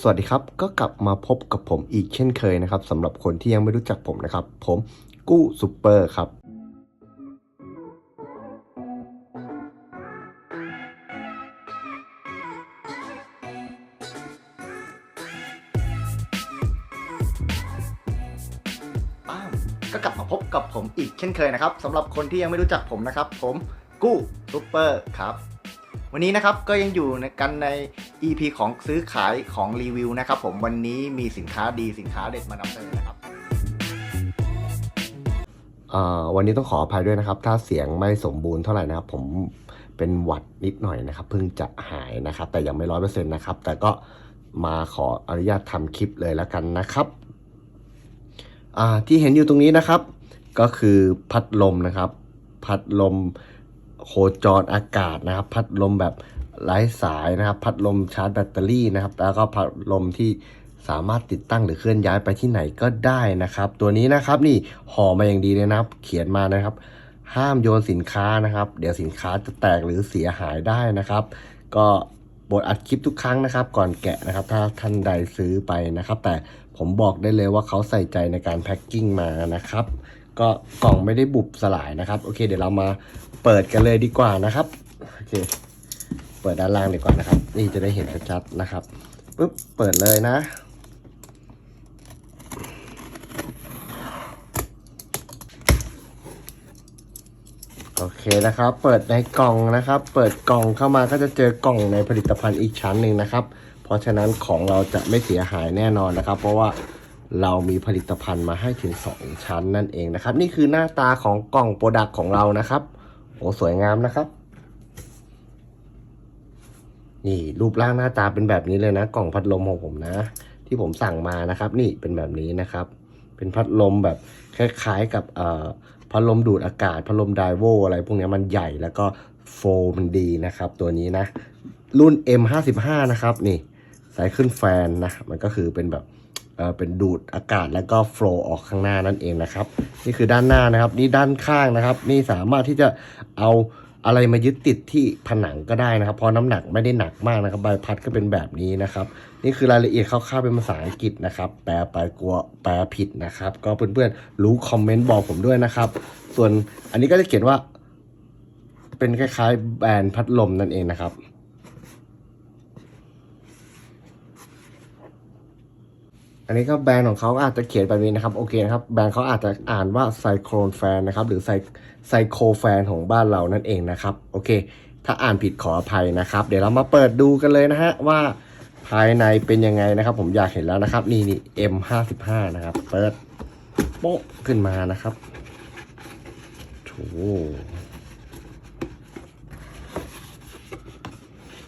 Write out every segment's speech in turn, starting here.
สวัสดีครับ ก็กลับมาพบกับผมอีกเช่นเคยนะครับสำหรับคนที่ยังไม่รู้จักผมนะครับ ผมกู้ซูเปอร์ครับอ้าก็กลับมาพบกับผมอีกเช่นเคยนะครับสำหรับคนที่ยังไม่รู้จักผมนะครับ ผมกู้ซูเปอร์ครับ วันนี้นะครับก็ยังอยู่ในกันใน EP ของซื้อขายของรีวิวนะครับผมวันนี้มีสินค้าดีสินค้าเด็ดมานำเสนอนะครับวันนี้ต้องขออภัยด้วยนะครับ ถ้าเสียงไม่สมบูรณ์เท่าไหร่นะครับ ผมเป็นหวัดนิดหน่อยนะครับเพิ่งจะหายนะครับ แต่ยังไม่ร้อยเปอร์เซ็นต์นะครับ แต่ก็มาขออนุญาตทำคลิปเลยแล้วกันนะครับที่เห็นอยู่ตรงนี้นะครับ ก็คือพัดลมนะครับ พัดลมโคจรอากาศนะครับ พัดลมแบบ ไร้สายนะครับ พัดลมชาร์จแบตเตอรี่นะครับ แล้วก็พัดลมที่สามารถติดตั้งหรือเคลื่อนย้ายไปที่ไหนก็ได้นะครับ ตัวนี้นะครับนี่ห่อมาอย่างดีเลยนะครับ เขียนมานะครับ ห้ามโยนสินค้านะครับ เดี๋ยวสินค้าจะแตกหรือเสียหายได้นะครับ ก็บทอัดคลิปทุกครั้งนะครับ ก่อนแกะนะครับ ถ้าท่านใดซื้อไปนะครับ แต่ผมบอกได้เลยว่าเขาใส่ใจในการแพ็คกิ้งมานะครับ ก็กล่องไม่ได้บุบสลายนะครับ โอเค เดี๋ยวเรามาเปิดกันเลยดีกว่านะครับโอเค เปิดด้านล่างดีกว่านะครับ นี่จะได้เห็นชัดๆนะครับปุ๊บเปิดเลยนะโอเคนะครับ เปิดในกล่องนะครับ เปิดกล่องเข้ามาก็จะเจอกล่องในผลิตภัณฑ์อีกชั้นหนึ่งนะครับ เพราะฉะนั้นของเราจะไม่เสียหายแน่นอนนะครับ เพราะว่าเรามีผลิตภัณฑ์มาให้ถึง 2 ชั้นนั่นเองนะครับ นี่คือหน้าตาของกล่องโปรดักต์ของเรานะครับ โอ้สวยงามนะครับ นี่รูปร่างหน้าตาเป็นแบบนี้เลยนะ กล่องพัดลมของผมนะ ที่ผมสั่งมานะครับ นี่เป็นแบบนี้นะครับ เป็นพัดลมแบบคล้ายๆกับเอ่อพัดลมดูดอากาศพัดลมไดโวอะไรพวกนี้มันใหญ่แล้วก็โฟมันดีนะครับ ตัวนี้นะ รุ่น M55 นะครับนี่สายขึ้นแฟนนะ มันก็คือเป็นแบบเออเป็นดูดอากาศแล้วก็โฟลออกข้างหน้านั่นเองนะครับ นี่คือด้านหน้านะครับ นี่ด้านข้างนะครับ นี่สามารถที่จะเอา อะไรมายึดติดที่ผนังก็ได้นะครับ เพราะน้ำหนักไม่ได้หนักมากนะครับใบพัดก็เป็นแบบนี้นะครับ นี่คือรายละเอียดคร่าวๆเป็นภาษาอังกฤษนะครับ แปลไปกลัวแปลผิดนะครับ ก็เพื่อนๆรู้คอมเมนต์บอกผมด้วยนะครับ ส่วนอันนี้ก็จะเขียนว่า เป็นคล้ายๆแบรนด์พัดลมนั่นเองนะครับอันนี้ก็แบรนด์ของเขาอาจจะเขียนแบบนี้นะครับ โอเคนะครับ แบรนด์เขาอาจจะอ่านว่าไซโครนแฟนนะครับ หรือไซ ไซโคแฟนของบ้านเรานั่นเองนะครับโอเค ถ้าอ่านผิดขออภัยนะครับ เดี๋ยวเรามาเปิดดูกันเลยนะฮะว่าภายในเป็นยังไงนะครับ ผมอยากเห็นแล้วนะครับนี่นี่ M55 นะครับ เปิดโป๊ะขึ้นมานะครับโถ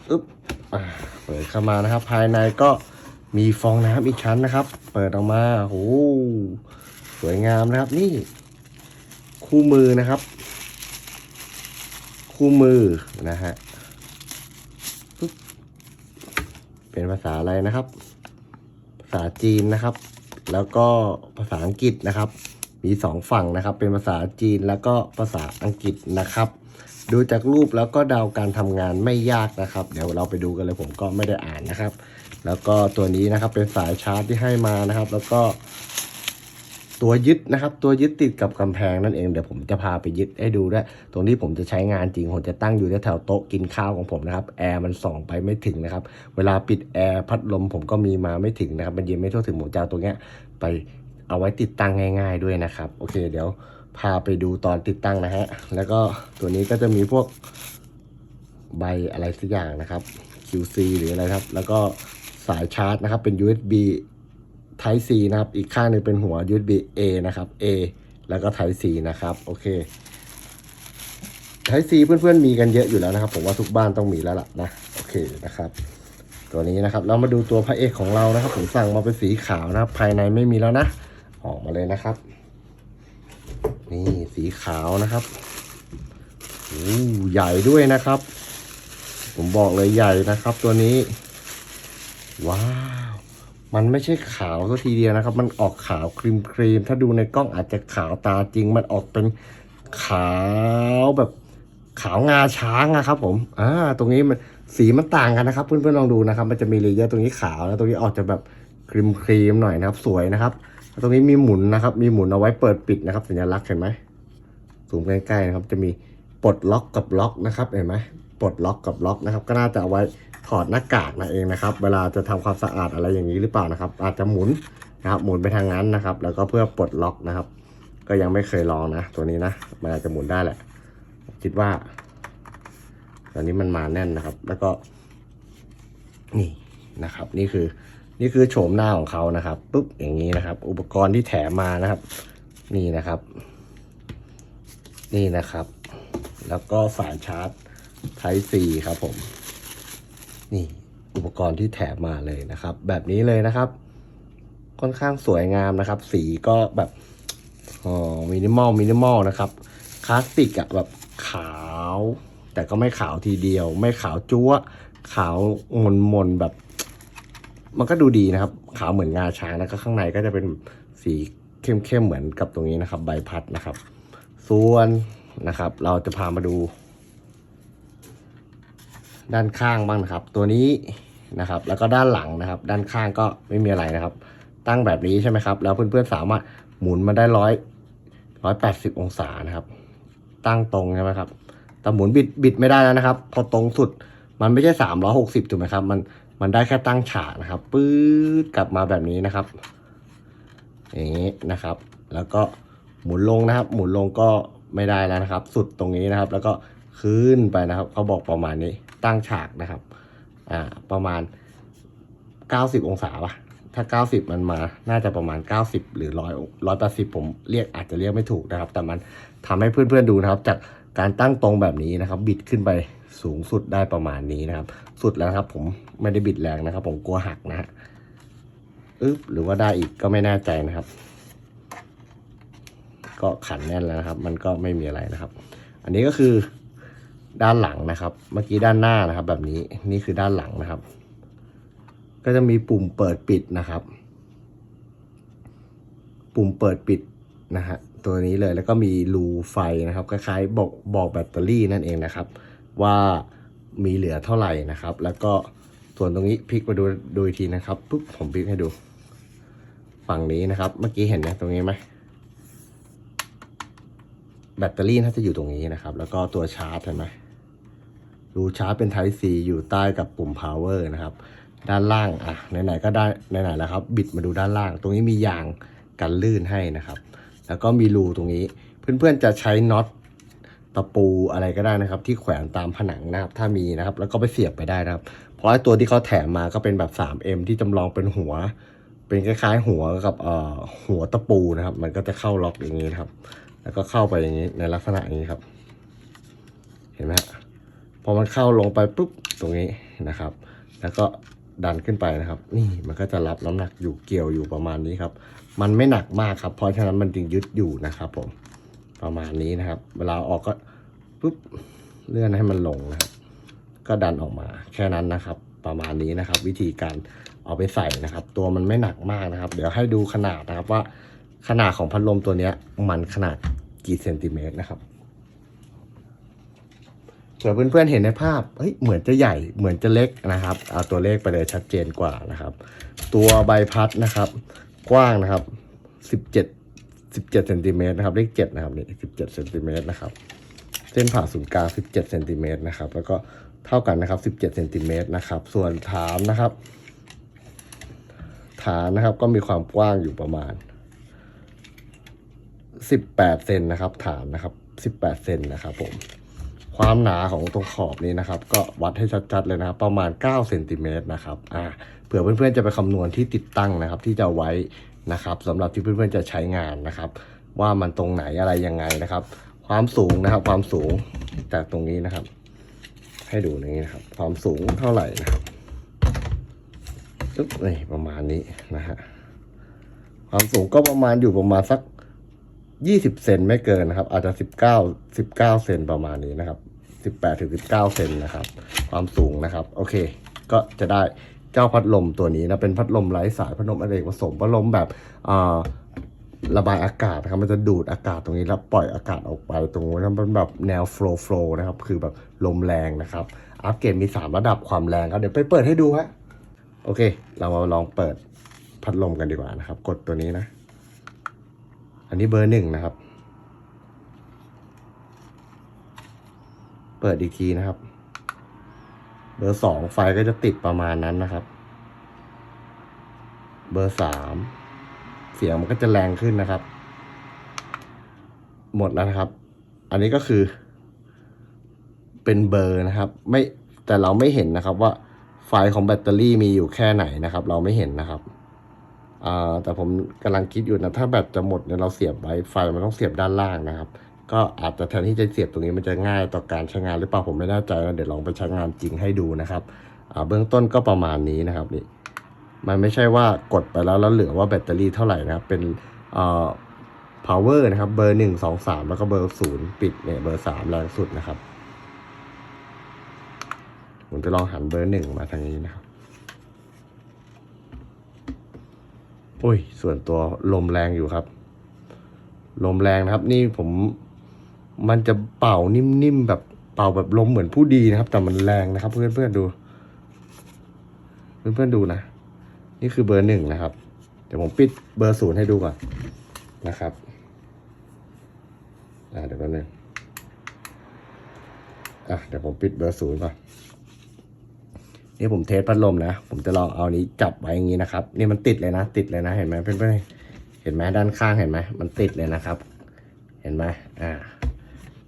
อึ๊บเปิดเข้ามานะครับ ภายในก็มีฟองน้ำอีกชั้นนะครับ เปิดออกมาโอ้โหสวยงามนะครับนี่ คู่มือนะครับ คู่มือนะฮะเป็นภาษาอะไรนะครับ ภาษาจีนนะครับ แล้วก็ภาษาอังกฤษนะครับ มีสองฝั่งนะครับ เป็นภาษาจีนแล้วก็ภาษาอังกฤษนะครับ ดูจากรูปแล้วก็เดาการทำงานไม่ยากนะครับ เดี๋ยวเราไปดูกันเลยผมก็ไม่ได้อ่านนะครับ แล้วก็ตัวนี้นะครับเป็นสายชาร์จที่ให้มานะครับ แล้วก็ ตัวยึดนะครับ ตัวยึดติดกับกำแพงนั่นเองเดี๋ยวผมจะพาไปยึดให้ดูด้วย ตรงที่ผมจะใช้งานจริงผมจะตั้งอยู่แถวโต๊ะกินข้าวของผมนะครับแอร์มันส่องไปไม่ถึงนะครับ เวลาปิดแอร์พัดลมผมก็มีมาไม่ถึงนะครับมันเย็นไม่ทั่วถึงผมจะเอาตัวเนี้ยไปเอาไว้ติดตั้งง่าย ๆด้วยนะครับ โอเคเดี๋ยวพาไปดูตอนติดตั้งนะฮะแล้วก็ตัวนี้ก็จะมีพวกใบอะไรสักอย่างนะครับ QC หรืออะไรครับ แล้วก็สายชาร์จนะครับเป็น USB Type C นะครับ อีกข้างหนึงเป็นหัว USB A นะครับ A แล้วก็ Type C นะครับ โอเค Type C เพื่อนๆมีกันเยอะอยู่แล้วนะครับ ผมว่าทุกบ้านต้องมีแล้วล่ะนะ โอเคนะครับ ตัวนี้นะครับ เรามาดูตัวพระเอกของเรานะครับ ผมสั่งมาเป็นสีขาวนะครับ ภายในไม่มีแล้วนะ ออกมาเลยนะครับ นี่สีขาวนะครับโอ้ใหญ่ด้วยนะครับ ผมบอกเลยใหญ่นะครับ ตัวนี้ ว้าว มันไม่ใช่ขาวสัทีเดียวนะครับ มันออกขาวครีมครีมๆถ้าดูในกล้องอาจจะขาวตาจริง มันออกเป็นขาวแบบขาวงาช้างอะครับ ผมอ่าตรงนี้มันสีมันต่างกันนะครับ เพื่อนๆลองดูนะครับ มันจะมีเลเยอร์ตรงนี้ขาวแล้วตรงนี้ออกจะแบบครีมครีมๆหน่อยนะครับ สวยนะครับ ตรงนี้มีหมุนนะครับ มีหมุนเอาไว้เปิดปิดนะครับ สัญลักษณ์เห็นไหมซูมใกล้ๆนะครับ จะมีปลดล็อกกับล็อกนะครับ เห็นไหมปลดล็อกกับล็อกนะครับ ก็น่าจะเอาไว้ ถอดหน้ากากนั่นเองนะครับ เวลาจะทำความสะอาดอะไรอย่างนี้หรือเปล่านะครับ อาจจะหมุนนะครับ หมุนไปทางนั้นนะครับ แล้วก็เพื่อปลดล็อกนะครับ ก็ยังไม่เคยลองนะ ตัวนี้นะมันอาจจะหมุนได้แหละ คิดว่าตอนนี้มันมาแน่นนะครับ แล้วก็ นี่นะครับ นี่คือ นี่คือโฉมหน้าของเขานะครับปุ๊บอย่างนี้นะครับ อุปกรณ์ที่แถมมานะครับ นี่นะครับ นี่นะครับ แล้วก็สายชาร์จ Type C ครับผม นี่อุปกรณ์ที่แถมมาเลยนะครับ แบบนี้เลยนะครับ ค่อนข้างสวยงามนะครับ สีก็แบบอ๋อมินิมอลมินิมอลนะครับคลาสสิกอะแบบขาว แต่ก็ไม่ขาวทีเดียว ไม่ขาวจั๊วขาวมนมนแบบ มันก็ดูดีนะครับ ขาวเหมือนงาช้างแล้วก็ข้างในก็จะเป็นสีเข้มๆเหมือนกับตรงนี้นะครับ ใบพัดนะครับ ส่วนนะครับ เราจะพามาดู ด้านข้างบ้างนะครับ ตัวนี้นะครับ แล้วก็ด้านหลังนะครับ ด้านข้างก็ไม่มีอะไรนะครับ ตั้งแบบนี้ใช่ไหมครับ แล้วเพื่อนๆสามารถหมุนมาได้ร้อยร้อยแปดสิบองศานะครับ ตั้งตรงใช่ไหมครับแต่หมุนบิดบิดไม่ได้แล้วนะครับ พอตรงสุดมันไม่ใช่สามร้อยหกสิบถูกไหมครับ มันมันได้แค่ตั้งฉากนะครับปื๊ดกลับมาแบบนี้นะครับอย่างนี้นะครับ แล้วก็หมุนลงนะครับ หมุนลงก็ไม่ได้แล้วนะครับ สุดตรงนี้นะครับ แล้วก็ขึ้นไปนะครับเขาบอกประมาณนี้ ตั้งฉากนะครับ อ่า ประมาณ 90 องศาป่ะ ถ้า 90 มันมา น่าจะประมาณ 90 หรือ 100 180 ผมเรียกอาจจะเรียกไม่ถูกนะครับ แต่มันทำให้เพื่อนๆดูนะครับ จากการตั้งตรงแบบนี้นะครับ บิดขึ้นไปสูงสุดได้ประมาณนี้นะครับ สุดแล้วครับ ผมไม่ได้บิดแรงนะครับ ผมกลัวหักนะฮะอึ๊บหรือว่าได้อีกก็ไม่แน่ใจนะครับ ก็ขันแน่นแล้วนะครับ มันก็ไม่มีอะไรนะครับ อันนี้ก็คือ ด้านหลังนะครับ เมื่อกี้ด้านหน้านะครับ แบบนี้นี่คือด้านหลังนะครับ ก็จะมีปุ่มเปิดปิดนะครับ ปุ่มเปิดปิดนะฮะตัวนี้เลยแล้วก็มีรูไฟนะครับคล้ายๆบอกบอกแบตเตอรี่นั่นเองนะครับ ว่ามีเหลือเท่าไหร่นะครับ แล้วก็ส่วนตรงนี้พลิกมาดูดูอีกทีนะครับปุ๊บผมพลิกให้ดู ฝั่งนี้นะครับ เมื่อกี้เห็นไหมตรงนี้ไหมแบตเตอรี่น่าจะอยู่ตรงนี้นะครับ แล้วก็ตัวชาร์จเห็นไหม รูชาร์จเป็น Type C อยู่ใต้กับปุ่ม power นะครับ ด้านล่างอะไหนๆก็ได้ไหนๆแล้วครับ บิดมาดูด้านล่าง ตรงนี้มียางกันลื่นให้นะครับ แล้วก็มีรูตรงนี้ เพื่อนๆจะใช้น็อตตะปูอะไรก็ได้นะครับ ที่แขวนตามผนังนะครับ ถ้ามีนะครับ แล้วก็ไปเสียบไปได้นะครับ เพราะตัวที่เขาแถมมาก็เป็นแบบ 3M ที่จำลองเป็นหัว เป็นคล้ายๆหัวกับเอ่อหัวตะปูนะครับ มันก็จะเข้าล็อกอย่างนี้นะครับ แล้วก็เข้าไปอย่างนี้ในลักษณะอย่างนี้ครับ เห็นไหมฮะ พอมันเข้าลงไปปุ๊บตรงนี้นะครับ แล้วก็ดันขึ้นไปนะครับ นี่มันก็จะรับน้ำหนักอยู่เกี่ยวอยู่ประมาณนี้ครับ มันไม่หนักมากครับ เพราะฉะนั้นมันจึงยึดอยู่นะครับ ผมประมาณนี้นะครับ เวลาออกก็ปุ๊บเลื่อนให้มันลงนะครับ ก็ดันออกมาแค่นั้นนะครับ ประมาณนี้นะครับ วิธีการเอาไปใส่นะครับ ตัวมันไม่หนักมากนะครับ เดี๋ยวให้ดูขนาดนะครับว่าขนาดของพัดลมตัวนี้มันขนาดกี่เซนติเมตรนะครับ เผื่อเพื่อนๆเห็นในภาพเฮ้ยเหมือนจะใหญ่เหมือนจะเล็กนะครับเอาตัวเลขไปเลยชัดเจนกว่านะครับ ตัวใบพัดนะครับ กว้างนะครับ17 17เซนติเมตรนะครับเลข7นะครับนี่17เซนติเมตรนะครับเส้นผ่าศูนย์กลาง 17เซนติเมตรนะครับแล้วก็เท่ากันนะครับ 17เซนติเมตรนะครับ ส่วนฐานนะครับ ฐานนะครับก็มีความกว้างอยู่ประมาณ 18เซนนะครับ ฐานนะครับ 18เซนนะครับผม ความหนาของตรงขอบนี้นะครับ ก็วัดให้ชัดๆเลยนะครับ ประมาณ9เซนติเมตรนะครับอ่าเผื่อเพื่อนๆจะไปคำนวณที่ติดตั้งนะครับ ที่จะไว้นะครับสำหรับที่เพื่อนๆจะใช้งานนะครับ ว่ามันตรงไหนอะไรยังไงนะครับ ความสูงนะครับ ความสูงจากตรงนี้นะครับ ให้ดูนี้นะครับ ความสูงเท่าไหร่นะครับปึ๊บนี่ประมาณนี้นะฮะความสูงก็ประมาณอยู่ประมาณสัก ยี่สิบเซนไม่เกินนะครับ อาจจะสิบเก้าสิบเก้าเซนประมาณนี้นะครับสิบแปดถึงสิบเก้าเซนนะครับ ความสูงนะครับ โอเค ก็จะได้เจ้าพัดลมตัวนี้นะเป็นพัดลมไร้สายพัดลมอเนกประสงค์พัดลมแบบอ่าระบายอากาศนะครับมันจะดูดอากาศตรงนี้แล้วปล่อยอากาศออกไปตรงนั้นมันแบบแนวโฟล์โฟล์นะครับ คือแบบลมแรงนะครับ อัปเกรดมี 3 ระดับความแรงครับ เดี๋ยวไปเปิดให้ดูฮะโอเค เรามาลองเปิดพัดลมกันดีกว่านะครับ กดตัวนี้นะ อันนี้เบอร์หนึ่งนะครับ เปิดอีกทีนะครับ เบอร์สองไฟก็จะติดประมาณนั้นนะครับ เบอร์สามเสียงมันก็จะแรงขึ้นนะครับ หมดแล้วนะครับ อันนี้ก็คือ เป็นเบอร์นะครับ ไม่แต่เราไม่เห็นนะครับว่าไฟของแบตเตอรี่มีอยู่แค่ไหนนะครับ เราไม่เห็นนะครับ แต่ผมกำลังคิดอยู่นะถ้าแบตจะหมดเนี่ยเราเสียบไว้ไฟมันต้องเสียบด้านล่างนะครับ ก็อาจจะแทนที่จะเสียบตรงนี้มันจะง่ายต่อการใช้งานหรือเปล่าผมไม่แน่ใจนะเดี๋ยวลองไปใช้งานจริงให้ดูนะครับเบื้องต้นก็ประมาณนี้นะครับนี่มันไม่ใช่ว่ากดไปแล้วแล้วเหลือว่าแบตเตอรี่เท่าไหร่นะครับเป็นเอ่อ power นะครับเบอร์หนึ่งสองสามแล้วก็เบอร์ศูนย์ปิดเนี่ยเบอร์สามแรงสุดนะครับผมจะลองหันเบอร์หนึ่งมาทางนี้นะครับ โอ้ย ส่วนตัวลมแรงอยู่ครับ ลมแรงนะครับ นี่ผมมันจะเป่านิ่มๆแบบเป่าแบบลมเหมือนผู้ดีนะครับ แต่มันแรงนะครับ เพื่อนๆดู เพื่อนๆดูนะ นี่คือเบอร์หนึ่งนะครับ เดี๋ยวผมปิดเบอร์ศูนย์ให้ดูก่อนนะครับอ่าเดี๋ยวแป๊บนึงอะเดี๋ยวผมปิดเบอร์ศูนย์ก่อน นี่ผมเทสพัดลมนะ ผมจะลองเอานี้จับไว้อย่างนี้นะครับ นี่มันติดเลยนะ ติดเลยนะ เห็นไหมเพื่อนๆเห็นไหมด้านข้างเห็นไหมมันติดเลยนะครับ เห็นไหมอ่า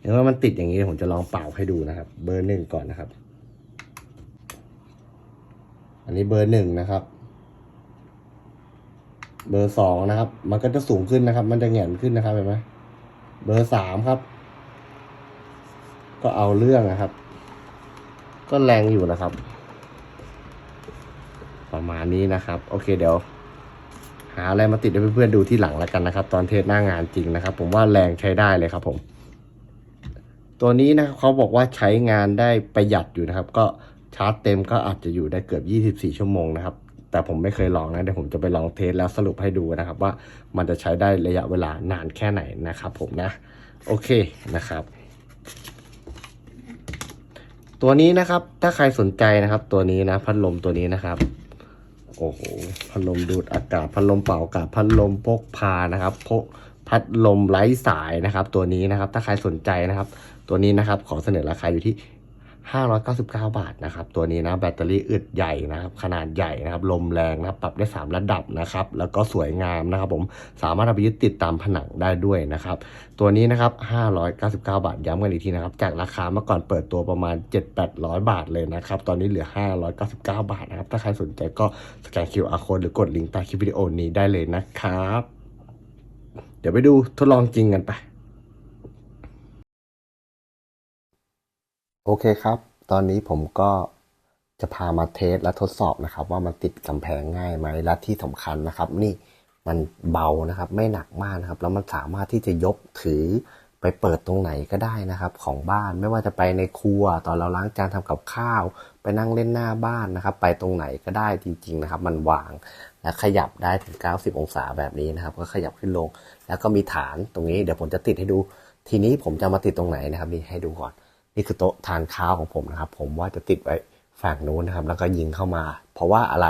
เห็นว่ามันติดอย่างนี้ผมจะลองเป่าให้ดูนะครับ เบอร์หนึ่งก่อนนะครับ อันนี้เบอร์หนึ่งนะครับ เบอร์สองนะครับ มันก็จะสูงขึ้นนะครับ มันจะแหงนขึ้นนะครับเห็นไหมเบอร์สามครับ ก็เอาเรื่องนะครับ ก็แรงอยู่นะครับ ประมาณนี้นะครับ โอเคเดี๋ยว หาอะไรมาติดให้เพื่อนๆดูที่หลังแล้วกันนะครับ ตอนเทสหน้างานจริงนะครับ ผมว่าแรงใช้ได้เลยครับผม ตัวนี้นะครับเขาบอกว่าใช้งานได้ประหยัดอยู่นะครับ ก็ชาร์จเต็มก็อาจจะอยู่ได้เกือบ 24 ชั่วโมงนะครับ แต่ผมไม่เคยลองนะเดี๋ยวผมจะไปลองเทสแล้วสรุปให้ดูนะครับ ว่ามันจะใช้ได้ระยะเวลานานแค่ไหนนะครับ ผมนะ โอเคนะครับตัวนี้นะครับ ถ้าใครสนใจนะครับ ตัวนี้นะ พัดลมตัวนี้นะครับ โอ้โหพัดลมดูดอากาศพัดลมเป่าอากาศพัดลมพกพานะครับพกพัดลมไร้สายนะครับ ตัวนี้นะครับ ถ้าใครสนใจนะครับ ตัวนี้นะครับขอเสนอราคาอยู่ที่ 599 บาทนะครับ ตัวนี้นะแบตเตอรี่อึดใหญ่นะครับ ขนาดใหญ่นะครับ ลมแรงนะครับ ปรับได้ 3 ระดับนะครับ แล้วก็สวยงามนะครับ ผม สามารถเอาไปยึดติดตามผนังได้ด้วยนะครับ ตัวนี้นะครับ 599 บาท ย้ำกันอีกทีนะครับ จากราคาเมื่อก่อนเปิดตัวประมาณ 7-800 บาทเลยนะครับ ตอนนี้เหลือ 599 บาทนะครับ ถ้าใครสนใจก็สแกน QR code หรือกดลิงก์ใต้คลิปวิดีโอนี้ได้เลยนะครับ เดี๋ยวไปดูทดลองจริงกันไป โอเคครับ ตอนนี้ผมก็จะพามาเทสและทดสอบนะครับ ว่ามันติดกำแพงง่ายไหมและที่สำคัญนะครับ นี่มันเบานะครับ ไม่หนักมากนะครับ แล้วมันสามารถที่จะยกถือไปเปิดตรงไหนก็ได้นะครับ ของบ้านไม่ว่าจะไปในครัว ตอนเราล้างจานทำกับข้าว ไปนั่งเล่นหน้าบ้านนะครับ ไปตรงไหนก็ได้จริง ๆนะครับ มันวางและขยับได้ถึง 90 องศาแบบนี้นะครับ ก็ขยับขึ้นลง แล้วก็มีฐานตรงนี้เดี๋ยวผมจะติดให้ดู ทีนี้ผมจะมาติดตรงไหนนะครับนี่ให้ดูก่อน นี่คือโต๊ะทานข้าวของผมนะครับ ผมว่าจะติดไว้ฝั่งนู้นนะครับ แล้วก็ยิงเข้ามา เพราะว่าอะไร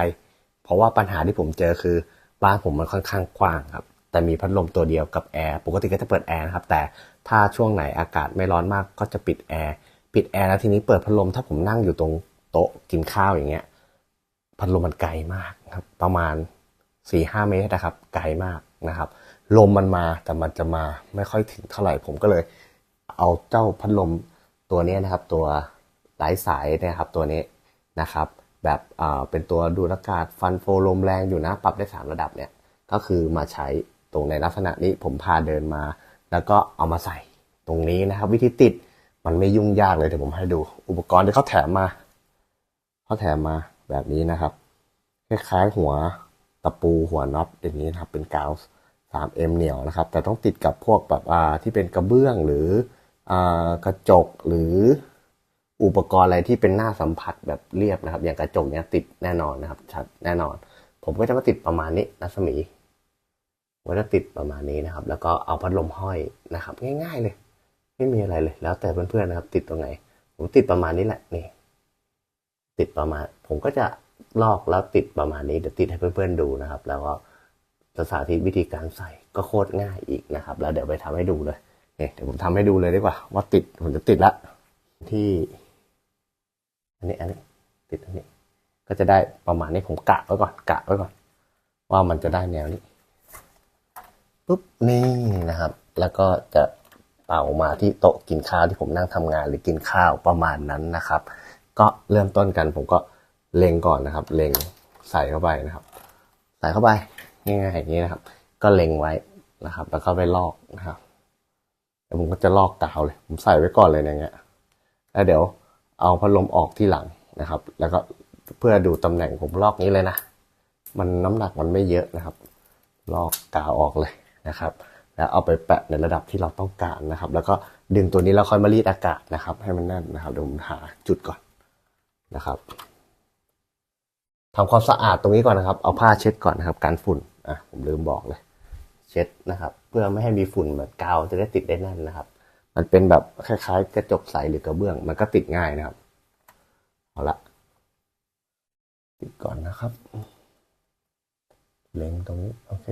เพราะว่าปัญหาที่ผมเจอคือบ้านผมมันค่อนข้างกว้างครับ แต่มีพัดลมตัวเดียวกับแอร์ ปกติก็จะเปิดแอร์นะครับ แต่ถ้าช่วงไหนอากาศไม่ร้อนมากก็จะปิดแอร์ ปิดแอร์แล้วทีนี้เปิดพัดลม ถ้าผมนั่งอยู่ตรงโต๊ะกินข้าวอย่างเงี้ย พัดลมมันไกลมากครับ ประมาณสี่ห้าเมตรนะครับ ไกลมากนะครับ ลมมันมาแต่มันจะมาไม่ค่อยถึงเท่าไหร่ ผมก็เลย เอาเจ้าพัดลม ตัวนี้นะครับตัวไร้สายเนะครับตัวนี้นะครับแบบเป็นตัวดูดอากาศฟันโฟลมแรงอยู่นะปรับได้สามระดับเนี่ยก็คือมาใช้ตรงในลักษณะนี้ผมพาเดินมา แล้วก็เอามาใส่ตรงนี้นะครับ วิธีติดมันไม่ยุ่งยากเลยเดี๋ยวผมให้ดู อุปกรณ์ที่เขาแถมมาเขาแถมมาแบบนี้นะครับคล้ายๆหัวตะปูหัวน็อตอย่างนี้นะครับเป็นกาว 3M เหนียวนะครับ แต่ต้องติดกับพวกแบบอ่าที่เป็นกระเบื้องหรือ กระจกหรืออุปกรณ์อะไรที่เป็นหน้าสัมผัสแบบเรียบนะครับ อย่างกระจกเนี้ยติดแน่นอนนะครับ ชัดแน่นอน ผมก็จะมาติดประมาณนี้รัศมีผมก็จะติดประมาณนี้นะครับ แล้วก็เอาพัดลมห้อยนะครับ ง่ายๆเลย ไม่มีอะไรเลย แล้วแต่เพื่อนๆนะครับ ติดตรงไหนผมติดประมาณนี้แหละนี่ ติดประมาณ ผมก็จะลอกแล้วติดประมาณนี้เดี๋ยวติดให้เพื่อนๆดูนะครับ แล้วก็จะสาธิตวิธีการใส่ก็โคตรง่ายอีกนะครับ แล้วเดี๋ยวไปทำให้ดูเลย เดี๋ยวผมทำให้ดูเลยดีกว่า ว่าติดผมจะติดละที่ อันนี้อันนี้ ติดอันนี้ ก็จะได้ประมาณนี้ผมกะไว้ก่อนกะไว้ก่อน ว่ามันจะได้แนวนี้ปุ๊บนี่นะครับ แล้วก็จะเป่ามาที่โต๊ะกินข้าวที่ผมนั่งทำงานหรือกินข้าวประมาณนั้นนะครับ ก็เริ่มต้นกันผมก็เล็งก่อนนะครับ เล็งใส่เข้าไปนะครับ ใส่เข้าไปง่ายๆอย่างนี้นะครับ ก็เล็งไว้นะครับ แล้วก็ไปลอกนะครับ แล้วผมก็จะลอกกาวเลย ผมใส่ไว้ก่อนเลยอย่างเงี้ย แล้วเดี๋ยวเอาพัดลมออกที่หลังนะครับ แล้วก็เพื่อดูตำแหน่งผมลอกนี้เลยนะ มันน้ำหนักมันไม่เยอะนะครับ ลอกกาวออกเลยนะครับ แล้วเอาไปแปะในระดับที่เราต้องการนะครับ แล้วก็ดึงตัวนี้แล้วค่อยมารีดอากาศนะครับ ให้มันแน่นนะครับเดี๋ยวผมหาจุดก่อนนะครับทำความสะอาดตรงนี้ก่อนนะครับ เอาผ้าเช็ดก่อนนะครับ การฝุ่น อะ ผมลืมบอกเลย ช็ดนะครับ เพื่อไม่ให้มีฝุ่นแบบกาวจะได้ติดได้แน่นนะครับ มันเป็นแบบคล้ายๆ กระจกใสหรือกระเบื้อง มันก็ติดง่ายนะครับเอาละติดก่อนนะครับ เล็งตรงนี้โอเค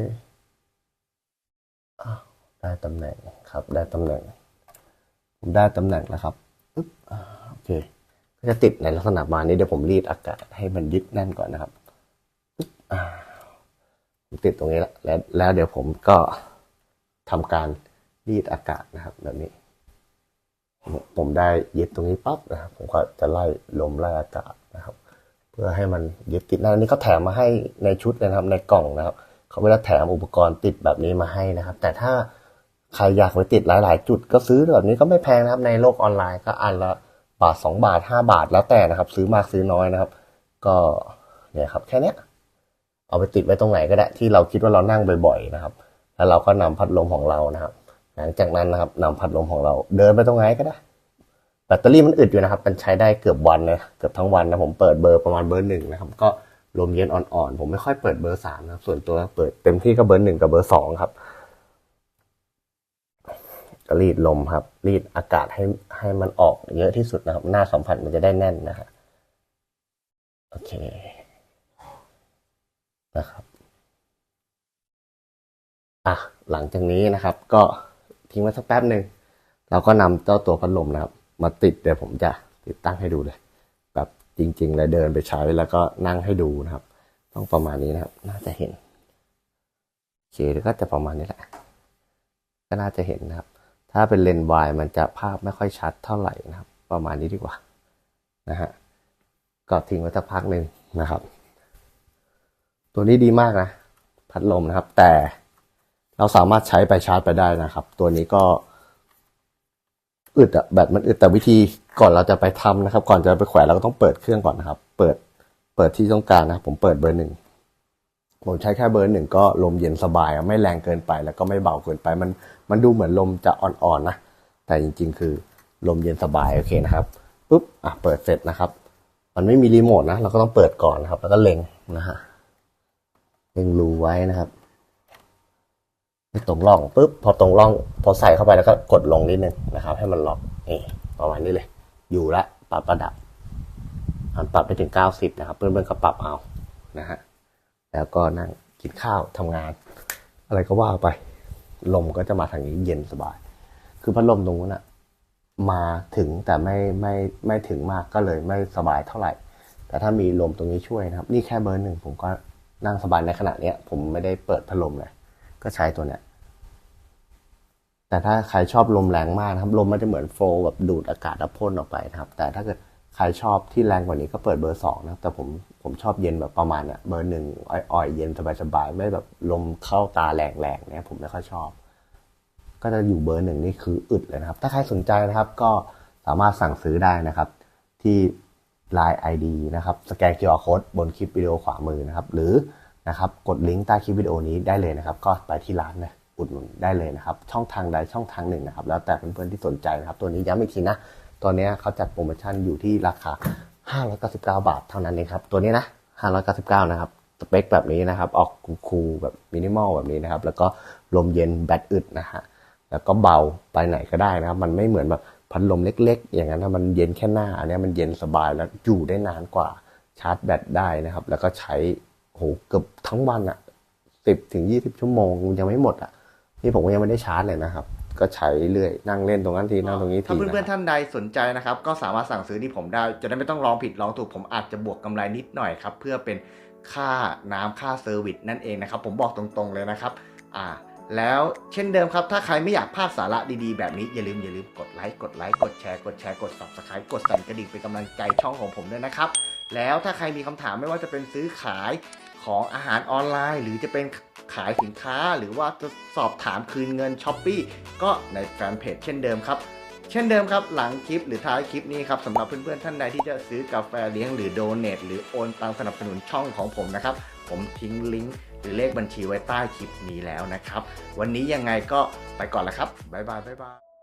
อ้าได้ตำแหน่งครับ ได้ตำแหน่งผมได้ตำแหน่งแล้วครับปึ๊บโอเคก็จะติดในลักษณะมานี้เดี๋ยวผมรีดอากาศให้มันยึดแน่นก่อนนะครับปึ๊บอ่า ติดตรงนี้แล้วแล้วแล้วเดี๋ยวผมก็ทำการรีดอากาศนะครับ แบบนี้ ผมได้ยึดตรงนี้ปั๊บนะครับ ผมก็จะไล่ลมไล่อากาศนะครับ เพื่อให้มันยึดติดนะอันนี้เขาแถมมาให้ในชุดนะครับ ในกล่องนะครับเขาไม่ได้แถมอุปกรณ์ติดแบบนี้มาให้นะครับ แต่ถ้าใครอยากไปติดหลาย ๆ จุดก็ซื้อแบบนี้ก็ไม่แพงนะครับ ในโลกออนไลน์ก็อันละบาทสองบาทห้าบาทแล้วแต่นะครับ ซื้อมากซื้อน้อยนะครับ ก็เนี่ยครับแค่เนี้ย เอาไปติดไว้ตรงไหนก็ได้ที่เราคิดว่าเรานั่งบ่อยๆนะครับ แล้วเราก็นำพัดลมของเรานะครับ หลังจากนั้นนะครับนำพัดลมของเรา เดินไปตรงไหนก็ได้ แบตเตอรี่มันอึดอยู่นะครับ มันใช้ได้เกือบวันเลยเกือบทั้งวันนะผมเปิดเบอร์ประมาณเบอร์หนึ่งนะครับ ก็ลมเย็นอ่อนๆผมไม่ค่อยเปิดเบอร์สามนะครับ ส่วนตัวเปิดเต็มที่ก็เบอร์หนึ่งกับเบอร์สองครับก็รีดลมครับ รีดอากาศให้ให้มันออกเยอะที่สุดนะครับ หน้าสัมผัสมันจะได้แน่นนะฮะโอเค นะครับอะหลังจากนี้นะครับ ก็ทิ้งไว้สักแป๊บหนึ่งเราก็นำเจ้าตัวพัดลมนะครับ มาติดเดี๋ยวผมจะติดตั้งให้ดูเลย แบบจริงๆเลยเดินไปใช้แล้วก็นั่งให้ดูนะครับ ต้องประมาณนี้นะครับ น่าจะเห็นโอเคก็จะประมาณนี้แหละ ก็น่าจะเห็นนะครับ ถ้าเป็นเลนส์วายมันจะภาพไม่ค่อยชัดเท่าไหร่นะครับ ประมาณนี้ดีกว่านะฮะก็ทิ้งไว้สักพักหนึ่งนะครับ ตัวนี้ดีมากนะ พัดลมนะครับ แต่เราสามารถใช้ไปชาร์จไปได้นะครับ ตัวนี้ก็อึดอะแบตมันอึดแต่วิธีก่อนเราจะไปทำนะครับ ก่อนจะไปแขวนเราก็ต้องเปิดเครื่องก่อนนะครับ เปิดเปิดที่ต้องการนะผมเปิดเบอร์หนึ่งผมใช้แค่เบอร์หนึ่งก็ลมเย็นสบาย ไม่แรงเกินไปแล้วก็ไม่เบาเกินไป มันมันดูเหมือนลมจะอ่อนๆนะแต่จริง ๆ คือลมเย็นสบายโอเคนะครับปุ๊บอะเปิดเสร็จนะครับ มันไม่มีรีโมทนะเราก็ต้องเปิดก่อนนะครับ แล้วก็เล็งนะฮะ เล็งรูไว้นะครับตรงร่องปุ๊บพอตรงร่อง พอใส่เข้าไปแล้วก็กดลงนิดนึงนะครับ ให้มันล็อกนี่ประมาณนี้เลย อยู่ละปรับระดับมันปรับไปถึงเก้าสิบนะครับ เพื่อนๆก็ปรับเอานะฮะแล้วก็นั่งกินข้าวทำงาน อะไรก็ว่าไป ลมก็จะมาทางนี้เย็นสบาย คือพัดลมตรงนู้นอะมาถึงแต่ไม่ไม่ไม่ถึงมากก็เลยไม่สบายเท่าไหร่ แต่ถ้ามีลมตรงนี้ช่วยนะครับ นี่แค่เบอร์หนึ่งผมก็ นั่งสบายในขณะเนี้ย ผมไม่ได้เปิดพัดลมเลยก็ใช้ตัวเนี้ยแต่ถ้าใครชอบลมแรงมากนะครับ ลมมันจะเหมือนโฟลว์แบบดูดอากาศแล้วพ่นออกไปนะครับ แต่ถ้าเกิดใครชอบที่แรงกว่านี้ก็เปิดเบอร์สองนะครับแต่ผมผมชอบเย็นแบบประมาณเนี้ยเบอร์หนึ่งอ่อยๆเย็นสบายๆไม่แบบลมเข้าตาแรงๆเนี่ยผมไม่ค่อยชอบ ก็จะอยู่เบอร์หนึ่งนี่คืออึดเลยนะครับ ถ้าใครสนใจนะครับ ก็สามารถสั่งซื้อได้นะครับ ที่ Line ID นะครับสแกน QR Code บนคลิปวิดีโอขวามือนะครับ หรือนะครับกดลิงก์ใต้คลิปวิดีโอนี้ได้เลยนะครับ ก็ไปที่ร้านนะอุดหนุนได้เลยนะครับ ช่องทางใดช่องทางหนึ่งนะครับ แล้วแต่เพื่อนๆที่สนใจนะครับ ตัวนี้ย้ำอีกทีนะ ตัวนี้เขาจัดโปรโมชั่นอยู่ที่ราคา 599 บาทเท่านั้นเองครับ ตัวนี้นะ 599 นะครับสเปคแบบนี้นะครับ ออกคูลๆแบบมินิมอลแบบนี้นะครับ แล้วก็ลมเย็นแบตอึดนะฮะแล้วก็เบาไปไหนก็ได้นะครับ มันไม่เหมือนแบบ พัดลมเล็ก ๆ อย่างนั้นนะมันเย็นแค่หน้าอันเนี้ยมันเย็นสบายแล้วอยู่ได้นานกว่าชาร์จแบตได้นะครับ แล้วก็ใช้โหเกือบทั้งวันอะสิบถึงยี่สิบชั่วโมงยังไม่หมดอะนี่ผมก็ยังไม่ได้ชาร์จเลยนะครับ ก็ใช้เรื่อยนั่งเล่นตรงนั้นทีนั่งตรงนี้ทีถ้าเพื่อนนะๆท่านใดสนใจนะครับ ก็สามารถสั่งซื้อที่ผมได้ จะได้ไม่ต้องลองผิดลองถูกผมอาจจะบวกกำไรนิดหน่อยครับ เพื่อเป็นค่าน้ำค่าเซอร์วิสนั่นเองนะครับ ผมบอกตรงๆเลยนะครับ อ่า แล้วเช่นเดิมครับ ถ้าใครไม่อยากพลาดสาระดีๆ แบบนี้ อย่าลืมอย่าลืมกดไลค์กดไลค์กดแชร์กดแชร์กด subscribe กดสั่นกระดิ่งเป็นกำลังใจช่องของผมด้วยนะครับ แล้วถ้าใครมีคำถามไม่ว่าจะเป็นซื้อขายของอาหารออนไลน์ หรือจะเป็นขายสินค้า หรือว่าจะสอบถามคืนเงินช้อปปีก็ในแฟนเพจเช่นเดิมครับเช่นเดิมครับ หลังคลิปหรือท้ายคลิปนี้ครับสำหรับเพื่อนๆท่านใดที่จะซื้อกาแฟเลี้ยงหรือโดเนทหรือโอนตังสนับสนุนช่องของผมนะครับ ผมทิ้งลิงก์ หรือเลขบัญชีไว้ใต้คลิปนี้แล้วนะครับ วันนี้ยังไงก็ไปก่อนละครับบ๊ายบายบ๊ายบาย